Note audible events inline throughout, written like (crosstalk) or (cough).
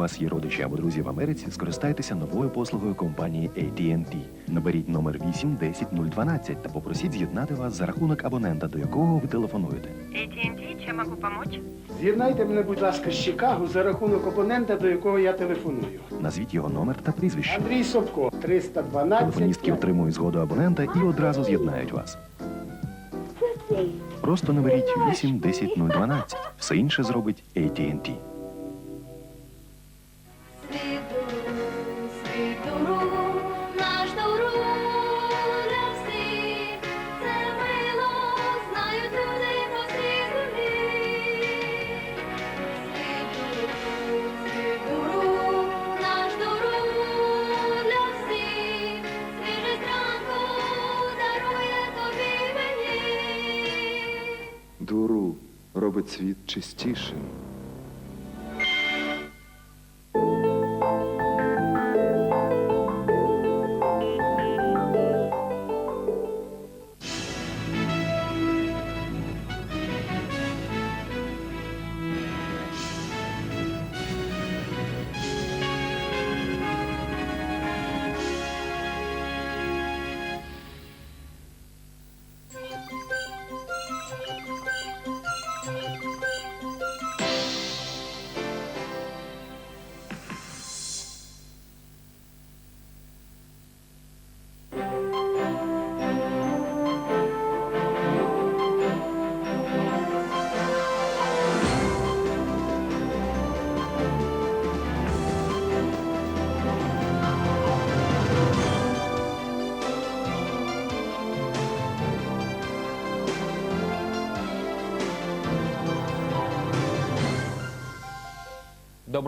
вас є родичі або друзі в Америці, скористайтеся новою послугою компанії AT&T. Наберіть номер 8 10 012 та попросіть з'єднати вас за рахунок абонента, до якого ви телефонуєте. AT&T, чем могу помочь? З'єднайте мене, будь ласка, з Чикаго за рахунок абонента, до якого я телефоную. Назвіть його номер та прізвище. Андрій Собко, 312. Телефоністки отримують згоду абонента і одразу з'єднають вас. Просто наберіть 8 10 012. Все інше зробить AT&T. Світ чистішим.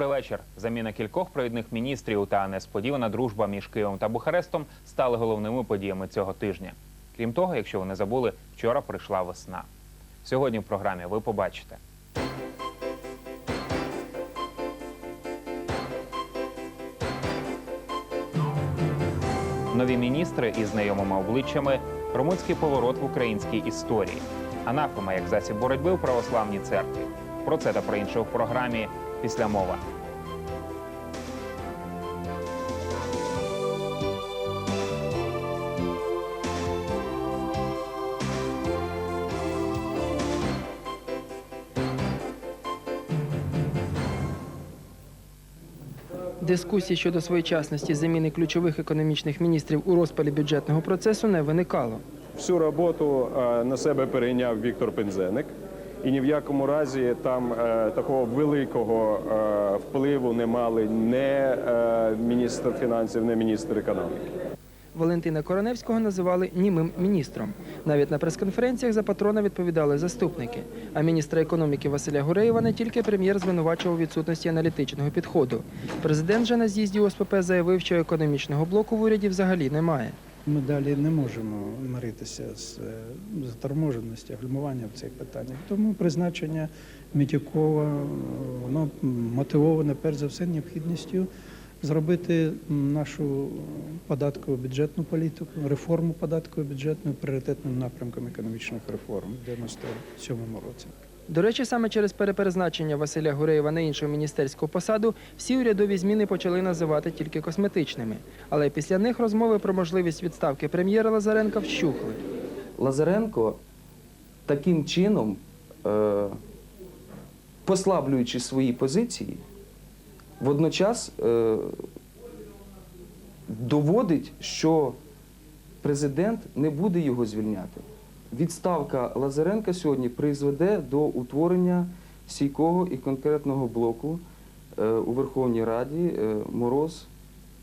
Добрий вечір. Заміна кількох провідних міністрів та несподівана дружба між Києвом та Бухарестом стали головними подіями цього тижня. Крім того, якщо ви не забули, вчора прийшла весна. Сьогодні в програмі ви побачите. Нові міністри із знайомими обличчями, румунський поворот в українській історії, анафема як засіб боротьби у православній церкві. Про це та про інше в програмі після мова. Дискусій щодо своєчасності заміни ключових економічних міністрів у розпалі бюджетного процесу не виникало. Всю роботу е, на себе перейняв Віктор Пензеник, і ні в якому разі там е, такого великого е, впливу не мали не е, міністр фінансів, не міністр економіки. Валентина Короневського називали німим міністром. Навіть на прес-конференціях за патрона відповідали заступники. А міністра економіки Василя Гуреєва не тільки прем'єр звинувачував відсутності аналітичного підходу. Президент же на з'їзді ОСПП заявив, що економічного блоку в уряді взагалі немає. Ми далі не можемо миритися з е, заторможеністю, гальмування в цих питаннях. Тому призначення Мітюкова, е, воно мотивоване перш за все необхідністю зробити нашу податкову бюджетну політику, реформу податкової бюджетної пріоритетним напрямком економічних реформ в 97 році. До речі, саме через переперезначення Василя Гуреєва на іншу міністерську посаду всі урядові зміни почали називати тільки косметичними. Але після них розмови про можливість відставки прем'єра Лазаренка вщухли. Лазаренко таким чином, е, послаблюючи свої позиції, водночас е, доводить, що президент не буде його звільняти. Відставка Лазаренка сьогодні призведе до утворення стійкого і конкретного блоку е, у Верховній Раді е, Мороз,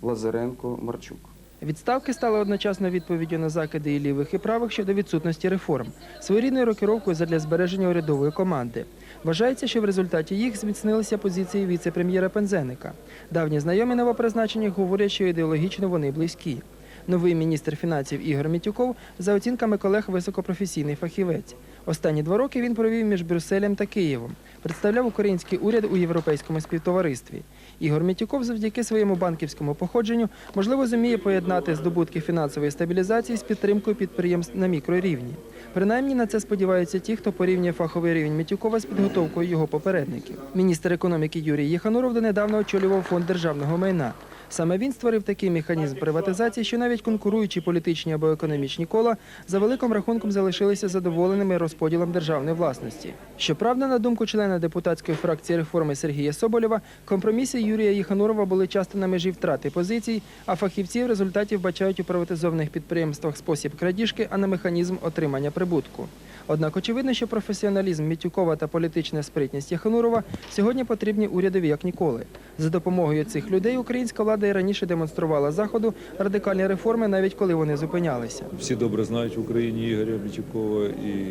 Лазаренко, Марчук. Відставки стали одночасно відповіддю на закиди і лівих і правих щодо відсутності реформ, своєрідною рокіровкою задля збереження урядової команди. Вважається, що в результаті їх зміцнилися позиції віце-прем'єра Пензеника. Давні знайомі новопризначених говорять, що ідеологічно вони близькі. Новий міністр фінансів Ігор Мітюков, за оцінками колег, високопрофесійний фахівець. Останні два роки він провів між Брюсселем та Києвом. Представляв український уряд у європейському співтоваристві. Ігор Мітюков завдяки своєму банківському походженню можливо зуміє поєднати здобутки фінансової стабілізації з підтримкою підприємств на мікрорівні. Принаймні на це сподіваються ті, хто порівнює фаховий рівень Мітюкова з підготовкою його попередників. Міністр економіки Юрій Єхануров донедавна очолював фонд державного майна. Саме він створив такий механізм приватизації, що навіть конкуруючі політичні або економічні кола за великим рахунком залишилися задоволеними розподілом державної власності. Щоправда, на думку члена депутатської фракції реформи Сергія Соболєва, компроміси Юрія Єханурова були часто на межі втрати позицій, а фахівці в результаті вбачають у приватизованих підприємствах спосіб крадіжки, а не механізм отримання прибутку. Однак очевидно, що професіоналізм Мітюкова та політична спритність Яхнурова сьогодні потрібні урядові як ніколи. За допомогою цих людей українська влада і раніше демонструвала заходу радикальні реформи, навіть коли вони зупинялися. Всі добре знають в Україні Ігоря Мітюкова, і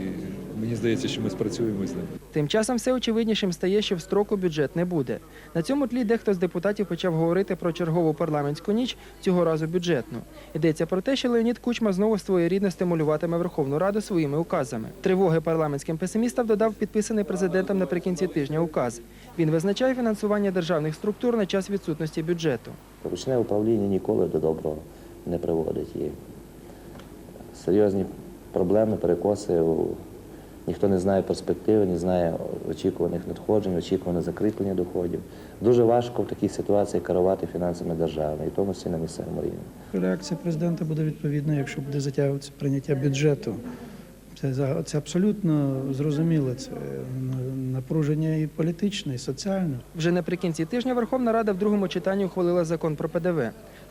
мені здається, що ми спрацюємо з ним. Тим часом все очевиднішим стає, що в строку бюджет не буде. На цьому тлі дехто з депутатів почав говорити про чергову парламентську ніч, цього разу бюджетну. Йдеться про те, що Леонід Кучма знову своєрідно стимулюватиме Верховну Раду своїми указами. Тривоги парламентським песимістам додав підписаний президентом наприкінці тижня указ. Він визначає фінансування державних структур на час відсутності бюджету. Ручне управління ніколи до доброго не приводить. І серйозні проблеми, перекоси. у- Ніхто не знає перспективи, не знає очікуваних надходжень, очікуваних закріплення доходів. Дуже важко в такій ситуації керувати фінансами держави, і тому всі на місцевому рівні. Реакція президента буде відповідна, якщо буде затягуватися прийняття бюджету. Це, це абсолютно зрозуміло. Це напруження і політичне, і соціальне. Вже наприкінці тижня Верховна Рада в другому читанні ухвалила закон про ПДВ.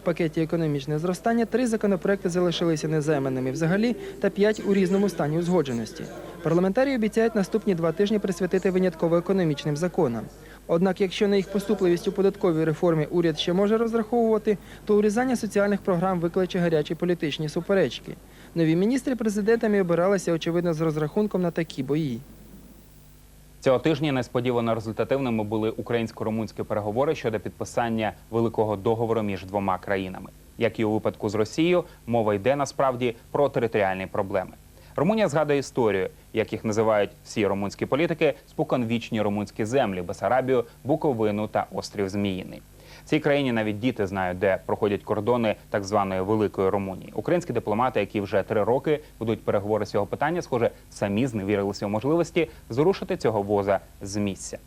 В пакеті економічне зростання три законопроекти залишилися незайманими взагалі та п'ять у різному стані узгодженості. Парламентарі обіцяють наступні два тижні присвятити винятково економічним законам. Однак, якщо на їх поступливість у податковій реформі уряд ще може розраховувати, то урізання соціальних програм викличе гарячі політичні суперечки. Нові міністри президентами обиралися, очевидно, з розрахунком на такі бої. Цього тижня несподівано результативними були українсько-румунські переговори щодо підписання великого договору між двома країнами. Як і у випадку з Росією, мова йде насправді про територіальні проблеми. Румунія згадує історію, як їх називають всі румунські політики, споконвічні румунські землі Бесарабію, Буковину та острів Зміїний. Цій країні навіть діти знають, де проходять кордони так званої великої Румунії. Українські дипломати, які вже три роки ведуть переговори з цього питання, схоже, самі зневірилися у можливості зрушити цього воза з місця.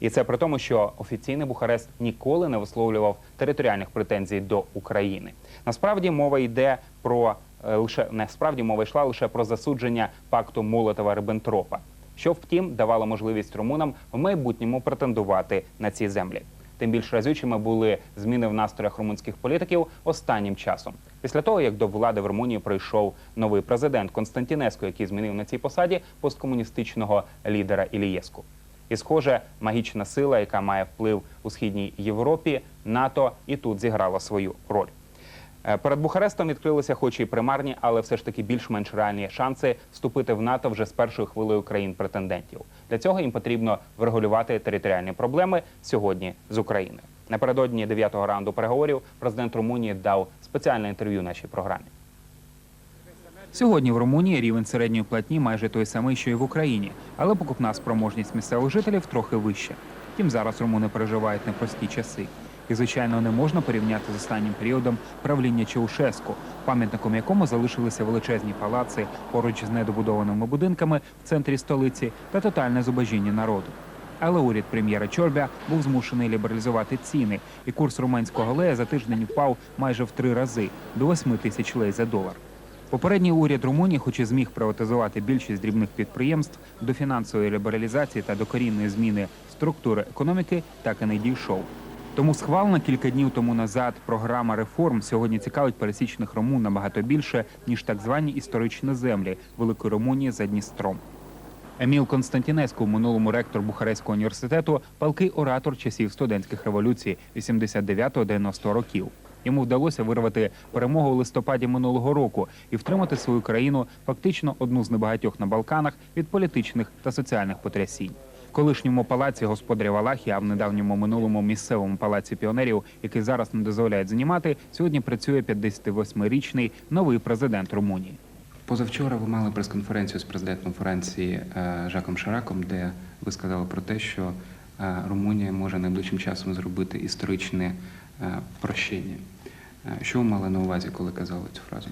І це при тому, що офіційний Бухарест ніколи не висловлював територіальних претензій до України. Насправді мова йде про е, лише насправді мова йшла лише про засудження пакту Молотова Риббентропа, що втім давало можливість румунам в майбутньому претендувати на ці землі. Тим більш разючими були зміни в настроях румунських політиків останнім часом. Після того, як до влади в Румунії прийшов новий президент Константінеско, який змінив на цій посаді посткомуністичного лідера Ілієску. І, схоже, магічна сила, яка має вплив у східній Європі, НАТО і тут зіграла свою роль. Е, Перед Бухарестом відкрилися, хоч і примарні, але все ж таки більш-менш реальні шанси вступити в НАТО вже з першою хвилею країн-претендентів. Для цього їм потрібно врегулювати територіальні проблеми сьогодні з Україною. Напередодні дев'ятого раунду переговорів президент Румунії дав спеціальне інтерв'ю нашій програмі. Сьогодні в Румунії рівень середньої платні майже той самий, що і в Україні, але покупна спроможність місцевих жителів трохи вища. Втім, зараз румуни переживають непрості часи. І, звичайно, не можна порівняти з останнім періодом правління Чаушеску, пам'ятником якому залишилися величезні палаци поруч з недобудованими будинками в центрі столиці та тотальне зубожіння народу. Але уряд прем'єра Чорбя був змушений лібералізувати ціни, і курс румунського лея за тиждень впав майже в три рази до 8 тисяч лей за долар. Попередній уряд Румунії, хоч і зміг приватизувати більшість дрібних підприємств до фінансової лібералізації та докорінної зміни структури економіки, так і не дійшов. Тому схвалена кілька днів тому назад програма реформ сьогодні цікавить пересічних румун набагато більше ніж так звані історичні землі Великої Румунії за Дністром. Еміл Константінеску, в минулому ректор Бухарестського університету, палкий оратор часів студентських революцій 89-90 років. Йому вдалося вирвати перемогу у листопаді минулого року і втримати свою країну фактично одну з небагатьох на Балканах від політичних та соціальних потрясінь. Колишньому палаці господаря Валахія, а в недавньому минулому місцевому палаці піонерів, який зараз не дозволяють знімати, сьогодні працює 58-річний новий президент Румунії. Позавчора ви мали прес-конференцію з президентом Франції е, Жаком Шираком, де ви сказали про те, що е, Румунія може найближчим часом зробити історичне е, прощення. Що ви мали на увазі, коли казали цю фразу?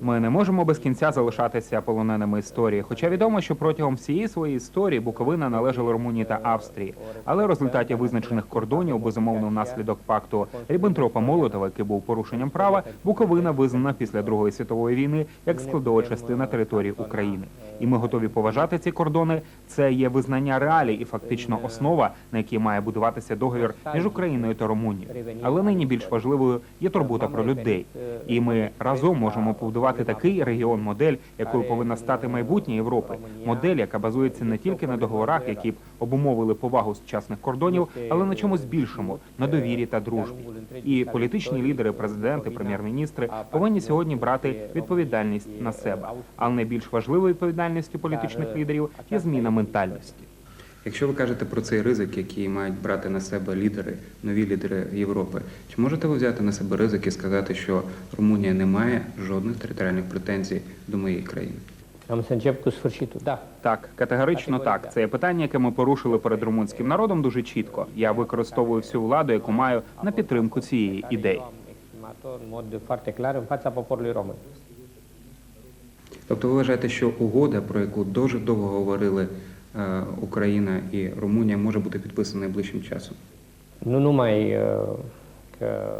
Ми не можемо без кінця залишатися полоненими історії. Хоча відомо, що протягом всієї своєї історії Буковина належала Румунії та Австрії. Але в результаті визначених кордонів, безумовно, внаслідок пакту Ріббентропа Молотова, який був порушенням права, Буковина визнана після Другої світової війни як складова частина території України. І ми готові поважати ці кордони. Це є визнання реалій і фактично основа, на якій має будуватися договір між Україною та Румунією. Але нині більш важливою є турбота про людей. І ми разом можемо побудувати такий регіон модель, якою повинна стати майбутнє Європи. Модель, яка базується не тільки на договорах, які б обумовили повагу сучасних кордонів, але на чомусь більшому на довірі та дружбі. І політичні лідери, президенти, прем'єр-міністри повинні сьогодні брати відповідальність на себе. Але найбільш важливою відповідальністю політичних лідерів є зміна ментальності. Якщо ви кажете про цей ризик, який мають брати на себе лідери, нові лідери Європи, чи можете ви взяти на себе ризик і сказати, що Румунія не має жодних територіальних претензій до моєї країни? Так, категорично так. Це є питання, яке ми порушили перед румунським народом дуже чітко. Я використовую всю владу, яку маю на підтримку цієї ідеї. Тобто ви вважаєте, що угода, про яку дуже довго говорили е, Україна і Румунія, може бути підписана найближчим часом? Nu numai că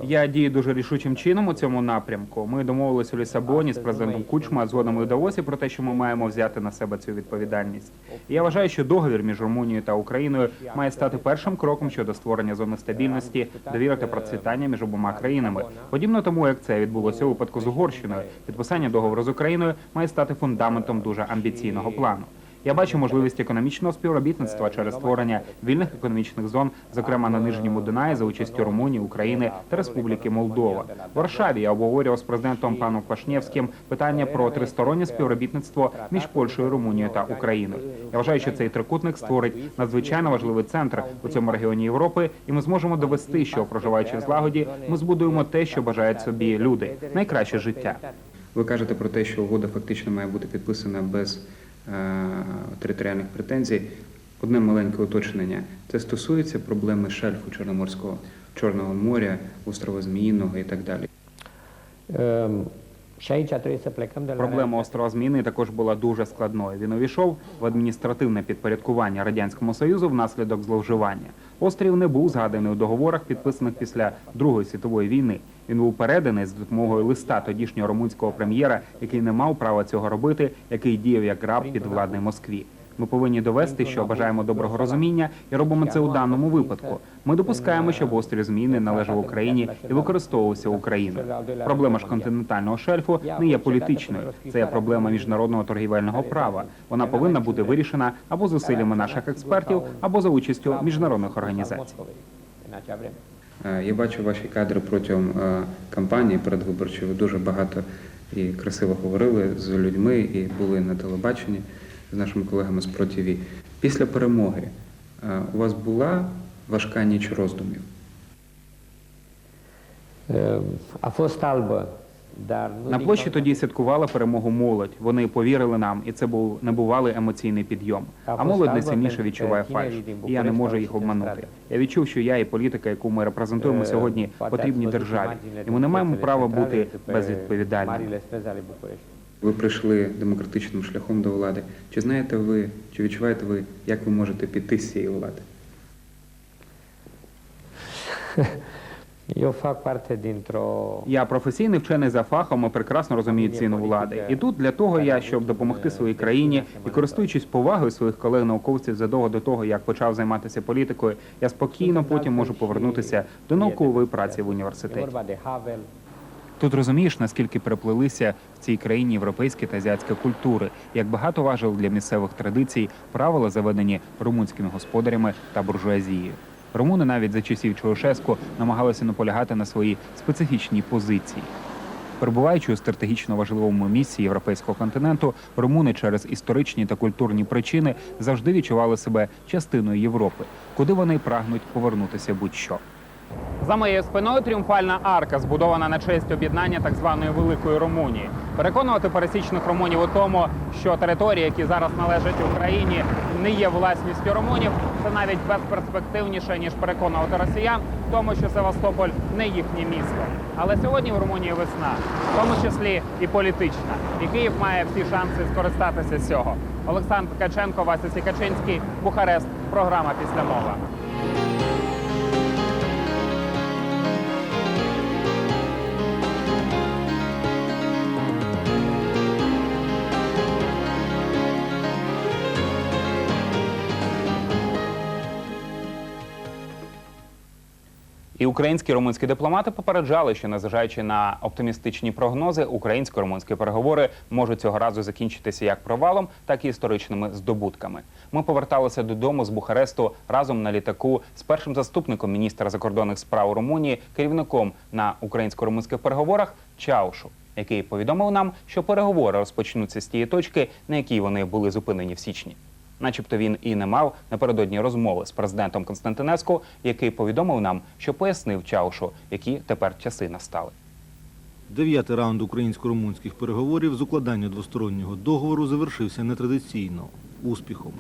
Я дію дуже рішучим чином у цьому напрямку. Ми домовилися у Лісабоні з президентом Кучма, а згодом і Давосі про те, що ми маємо взяти на себе цю відповідальність. І я вважаю, що договір між Румунією та Україною має стати першим кроком щодо створення зони стабільності, довіри та процвітання між обома країнами. Подібно тому, як це відбулося у випадку з Угорщиною, підписання договору з Україною має стати фундаментом дуже амбіційного плану. Я бачу можливість економічного співробітництва через створення вільних економічних зон, зокрема на нижньому Дунаї, за участю Румунії, України та Республіки Молдова. В Варшаві я обговорював з президентом паном Квашнєвським питання про тристороннє співробітництво між Польщею, Румунією та Україною. Я вважаю, що цей трикутник створить надзвичайно важливий центр у цьому регіоні Європи, і ми зможемо довести, що проживаючи в злагоді, ми збудуємо те, що бажають собі люди найкраще життя. Ви кажете про те, що угода фактично має бути підписана без територіальних претензій. Одне маленьке уточнення. Це стосується проблеми шельфу Чорноморського, Чорного моря, острова Зміїного і так далі. uh, și aici trebuie să Проблема острова Зміни також була дуже складною. Він увійшов в адміністративне підпорядкування радянському союзу внаслідок зловживання. Острів не був згаданий у договорах, підписаних після Другої світової війни. Він був переданий з допомогою листа тодішнього румунського прем'єра, який не мав права цього робити, який діяв як раб під владний Москві. Ми повинні довести, що бажаємо доброго розуміння і робимо це у даному випадку. Ми допускаємо, щоб острів Зміни належав Україні і використовувався Україною. Проблема ж континентального шельфу не є політичною. Це є проблема міжнародного торгівельного права. Вона повинна бути вирішена або зусиллями наших експертів, або за участю міжнародних організацій. Е, Я бачу ваші кадри протягом е, кампанії передвиборчої. Ви дуже багато і красиво говорили з людьми і були на телебаченні з нашими колегами з ПроТВ. Після перемоги е, у вас була важка ніч роздумів? Albă, dar nu На площі тоді святкувала перемогу молодь. Вони повірили нам, і це був небувалий емоційний підйом. А молодь найсильніше відчуває фальш. І я не можу їх обманути. Я відчув, що я і політика, яку ми репрезентуємо сьогодні, потрібні державі. І ми не маємо права бути безвідповідальними. Ви прийшли демократичним шляхом до влади. Чи знаєте ви, чи відчуваєте ви, як ви можете піти з цієї влади? (laughs) Я професійний вчений за фахом і прекрасно розумію ціну влади. І тут для того я, щоб допомогти своїй країні і користуючись повагою своїх колег-науковців задовго до того, як почав займатися політикою, я спокійно потім можу повернутися до наукової праці в університеті. Тут розумієш, наскільки переплелися в цій країні європейські та азіатські культури, як багато важили для місцевих традицій правила, заведені румунськими господарями та буржуазією. Румуни навіть за часів Чаушеску намагалися наполягати на своїй специфічній позиції. Перебуваючи у стратегічно важливому місці європейського континенту, румуни через історичні та культурні причини завжди відчували себе частиною Європи, куди вони прагнуть повернутися будь-що. За моєю спиною тріумфальна арка, збудована на честь об'єднання так званої великої Румунії. Переконувати пересічних румунів у тому, що території, які зараз належать Україні, не є власністю румунів, це навіть безперспективніше ніж переконувати росіян, в тому, що Севастополь не їхнє місто. Але сьогодні в Румунії весна, в тому числі і політична, і Київ має всі шанси скористатися з цього. Олександр Ткаченко, Вася Сікачинський, Бухарест. Програма після мова. І українські і румунські дипломати попереджали, що незважаючи на оптимістичні прогнози, українсько-румунські переговори можуть цього разу закінчитися як провалом, так і історичними здобутками. Ми поверталися додому з Бухаресту разом на літаку з першим заступником міністра закордонних справ Румунії, керівником на українсько-румунських переговорах Чаушу, який повідомив нам, що переговори розпочнуться з тієї точки, на якій вони були зупинені в січні. Начебто він і не мав напередодні розмови з президентом Константинеску, який повідомив нам, що пояснив Чаушу, які тепер часи настали. Дев'ятий раунд українсько-румунських переговорів з укладання двостороннього договору завершився нетрадиційно успіхом.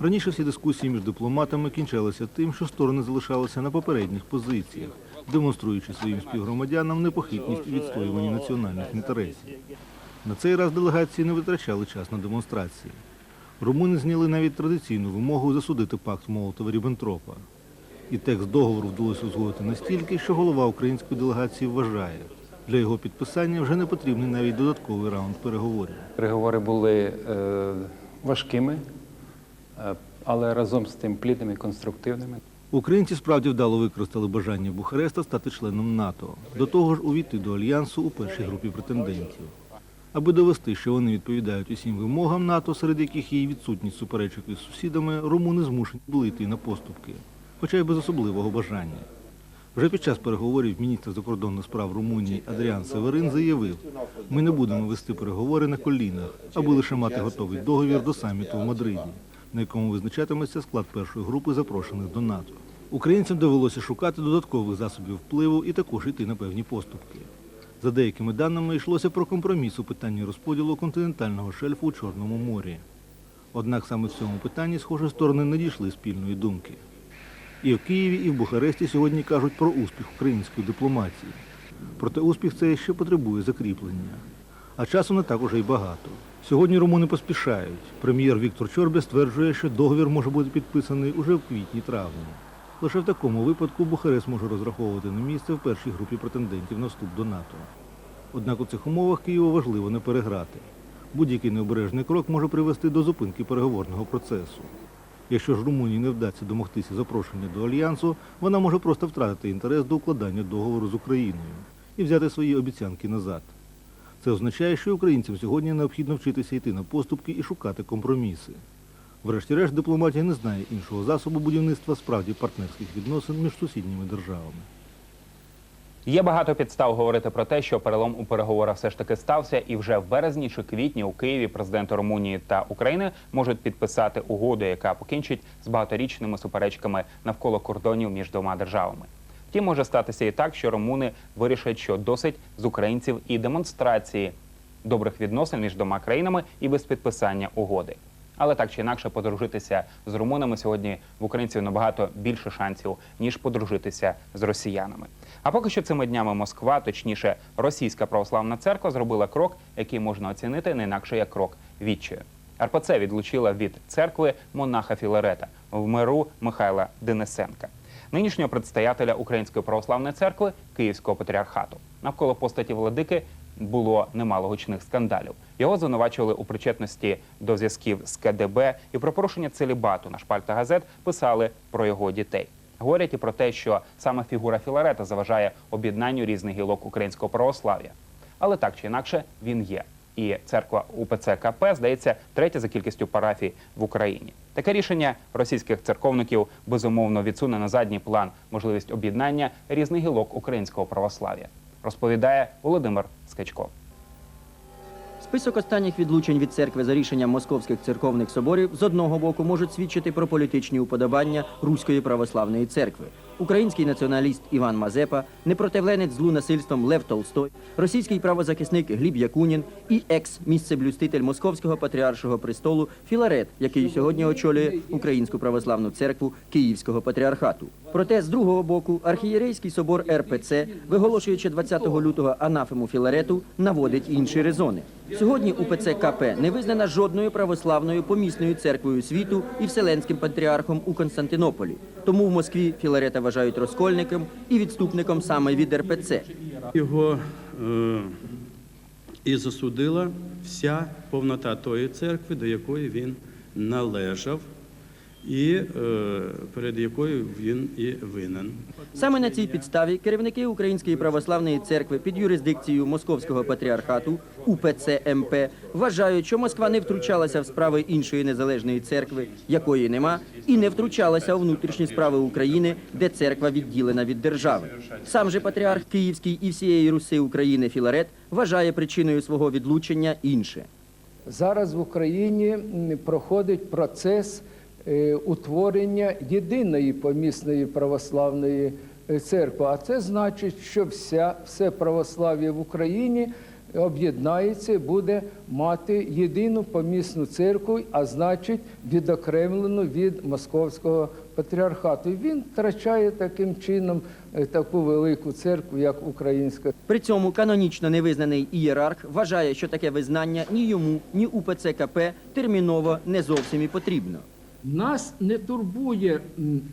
Раніше всі дискусії між дипломатами кінчалися тим, що сторони залишалися на попередніх позиціях, демонструючи своїм співгромадянам непохитність у відстоюванні національних інтересів. На цей раз делегації не витрачали час на демонстрації. Румуни зняли навіть традиційну вимогу засудити пакт Молотова-Ріббентропа. І текст договору вдалося узгодити настільки, що голова української делегації вважає, для його підписання вже не потрібний навіть додатковий раунд переговорів. Переговори були е, важкими, е, але разом з тим плідними, конструктивними. Українці справді вдало використали бажання Бухареста стати членом НАТО, до того ж увійти до альянсу у першій групі претендентів. Аби довести, що вони відповідають усім вимогам НАТО, серед яких є відсутність суперечок із сусідами, румуни змушені були йти на поступки, хоча й без особливого бажання. Вже під час переговорів міністр закордонних справ Румунії Адріан Северин заявив, ми не будемо вести переговори на колінах, аби лише мати готовий договір до саміту в Мадриді, на якому визначатиметься склад першої групи запрошених до НАТО. Українцям довелося шукати додаткових засобів впливу і також йти на певні поступки. За деякими даними йшлося про компроміс у питанні розподілу континентального шельфу у Чорному морі. Однак саме в цьому питанні, схоже, сторони не дійшли спільної думки. І в Києві, і в Бухаресті сьогодні кажуть про успіх української дипломатії. Проте успіх цей ще потребує закріплення. А часу не так уже й багато. Сьогодні румуни поспішають. Прем'єр Віктор Чорбя стверджує, що договір може бути підписаний уже в квітні-травні. Лише в такому випадку Бухарест може розраховувати на місце в першій групі претендентів на вступ до НАТО. Однак у цих умовах Києву важливо не переграти. Будь-який необережний крок може привести до зупинки переговорного процесу. Якщо ж Румунії не вдасться домогтися запрошення до альянсу, вона може просто втратити інтерес до укладання договору з Україною і взяти свої обіцянки назад. Це означає, що українцям сьогодні необхідно вчитися йти на поступки і шукати компроміси. Врешті-решт, дипломатія не знає іншого засобу будівництва справді партнерських відносин між сусідніми державами. Є багато підстав говорити про те, що перелом у переговорах все ж таки стався, і вже в березні чи квітні у Києві президенти Румунії та України можуть підписати угоду, яка покінчить з багаторічними суперечками навколо кордонів між двома державами. Втім, може статися і так, що румуни вирішать, що досить з українців і демонстрації добрих відносин між двома країнами і без підписання угоди. Але так чи інакше подружитися з румунами сьогодні в українців набагато більше шансів ніж подружитися з росіянами. А поки що цими днями Москва, точніше, російська православна церква, зробила крок, який можна оцінити не інакше як крок відчаю. РПЦ відлучила від церкви монаха Філарета в миру Михайла Денисенка, нинішнього предстоятеля Української православної церкви Київського патріархату. Навколо постаті владики було немало гучних скандалів. Його звинувачували у причетності до зв'язків з КДБ і про порушення целібату на шпальтах газет писали про його дітей. Говорять і про те, що саме фігура Філарета заважає об'єднанню різних гілок українського православ'я. Але так чи інакше він є. І церква УПЦ КП, здається, третя за кількістю парафій в Україні. Таке рішення російських церковників безумовно відсуне на задній план можливість об'єднання різних гілок українського православ'я. Розповідає Володимир Скачко. Список останніх відлучень від церкви за рішенням московських церковних соборів з одного боку можуть свідчити про політичні уподобання Руської православної церкви. Український націоналіст Іван Мазепа, непротивленець злу насильством Лев Толстой, російський правозахисник Гліб Якунін і екс-місцеблюститель Московського патріаршого престолу Філарет, який сьогодні очолює Українську православну церкву Київського патріархату. Проте з другого боку архієрейський собор РПЦ, виголошуючи 20 лютого анафему Філарету, наводить інші резони. Сьогодні УПЦ КП не визнана жодною православною помісною церквою світу і вселенським патріархом у Константинополі. Тому в Москві Філарета вважають розкольником і відступником саме від РПЦ. Його е, і засудила вся повнота тої церкви, до якої він належав, і е, перед якою він і винен. Саме на цій підставі керівники Української православної церкви під юрисдикцією Московського патріархату УПЦ МП вважають, що Москва не втручалася в справи іншої незалежної церкви, якої нема, і не втручалася у внутрішні справи України, де церква відділена від держави. Сам же патріарх Київський і всієї Руси України Філарет вважає причиною свого відлучення інше. Зараз в Україні проходить процес утворення єдиної помісної православної е, церкви. А це значить, що вся, все православ'я в Україні об'єднається і буде мати єдину помісну церкву, а значить відокремлену від московського патріархату. Він втрачає таким чином е, таку велику церкву, як українська. При цьому канонічно невизнаний ієрарх вважає, що таке визнання ні йому, ні УПЦ КП терміново не зовсім і потрібно. Нас не турбує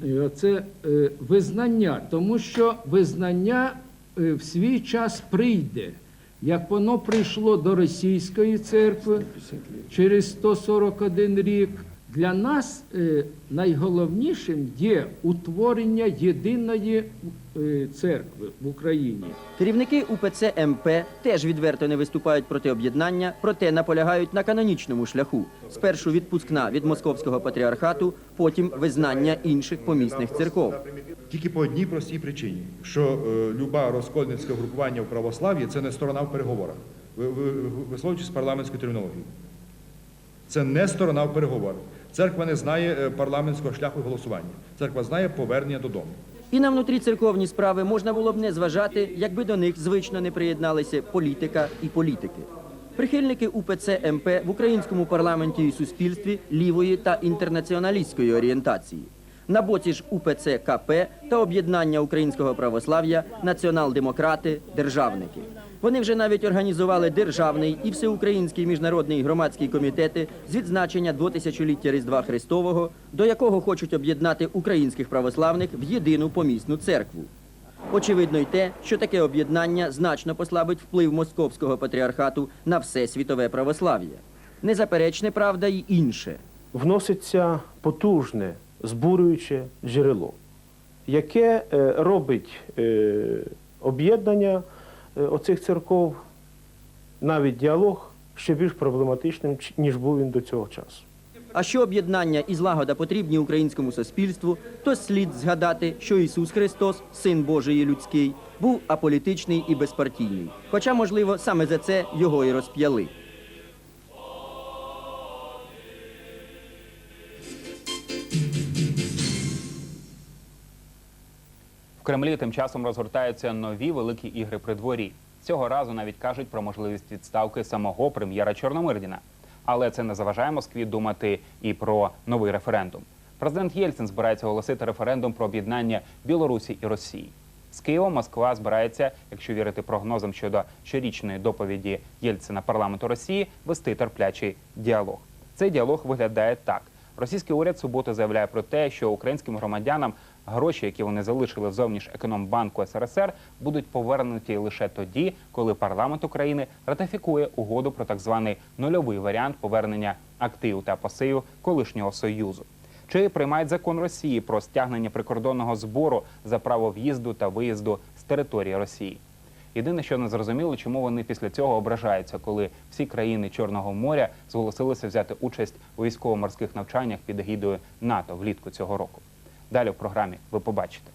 е, це е, визнання, тому що визнання е, в свій час прийде. Як воно прийшло до російської церкви через 141 рік, для нас е, найголовнішим є утворення єдиної е, церкви в Україні. Керівники УПЦ МП теж відверто не виступають проти об'єднання, проте наполягають на канонічному шляху. Спершу відпускна від московського патріархату, потім визнання інших помісних церков. Тільки по одній простій причині, що е, люба розкольницьке групування в православ'ї це не сторона в переговорах, ви- ви- ви- висловлюючись парламентською термінологією. Це не сторона в переговорах. Церква не знає е, парламентського шляху голосування. Церква знає повернення додому. І на внутріцерковні справи можна було б не зважати, якби до них звично не приєдналися політика і політики. Прихильники УПЦ МП в українському парламенті і суспільстві лівої та інтернаціоналістської орієнтації. На боці ж УПЦ КП та об'єднання українського православ'я націонал-демократи, державники. Вони вже навіть організували державний і всеукраїнський міжнародний громадський комітети з відзначення 2000-ліття Різдва Христового, до якого хочуть об'єднати українських православних в єдину помісну церкву. Очевидно й те, що таке об'єднання значно послабить вплив московського патріархату на все світове православ'я. Незаперечне правда й інше. вноситься потужне, збурююче джерело, яке е, робить е, об'єднання оцих церков, навіть діалог ще більш проблематичним, ніж був він до цього часу. А що об'єднання і злагода потрібні українському суспільству, то слід згадати, що Ісус Христос, Син Божий і людський, був аполітичний і безпартійний. Хоча, можливо, саме за це його і розп'яли. Кремлі тим часом розгортаються нові великі ігри при дворі. Цього разу навіть кажуть про можливість відставки самого прем'єра Чорномирдіна. Але це не заважає Москві думати і про новий референдум. Президент Єльцин збирається оголосити референдум про об'єднання Білорусі і Росії. З Києва Москва збирається, якщо вірити прогнозам щодо щорічної доповіді Єльцина парламенту Росії, вести терплячий діалог. Цей діалог виглядає так: російський уряд в суботу заявляє про те, що українським громадянам гроші, які вони залишили в зовнішекономбанку СРСР, будуть повернуті лише тоді, коли парламент України ратифікує угоду про так званий нульовий варіант повернення активів та пасивів колишнього союзу. Чи приймають закон Росії про стягнення прикордонного збору за право в'їзду та виїзду з території Росії? Єдине, що не зрозуміло, чому вони після цього ображаються, коли всі країни Чорного моря зголосилися взяти участь у військово-морських навчаннях під егідою НАТО влітку цього року. Далі в програмі ви побачите.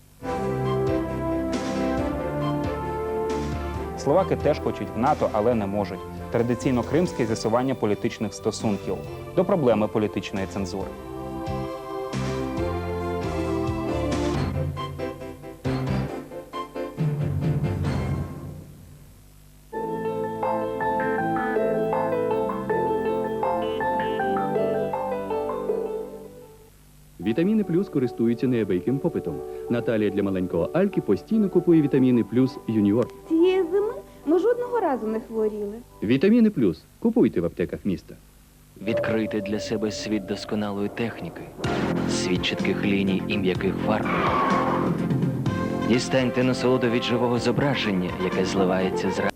Словаки теж хочуть в НАТО, але не можуть. Традиційно кримське з'ясування політичних стосунків до проблеми політичної цензури. Вітаміни плюс користуються неабияким попитом. Наталія для маленького Альки постійно купує вітаміни плюс юніор. Цієї зими ми жодного разу не хворіли. Вітаміни плюс купуйте в аптеках міста. Відкрити для себе світ досконалої техніки, світ чітких ліній і м'яких фарб. Дістаньте насолоду від живого зображення, яке зливається з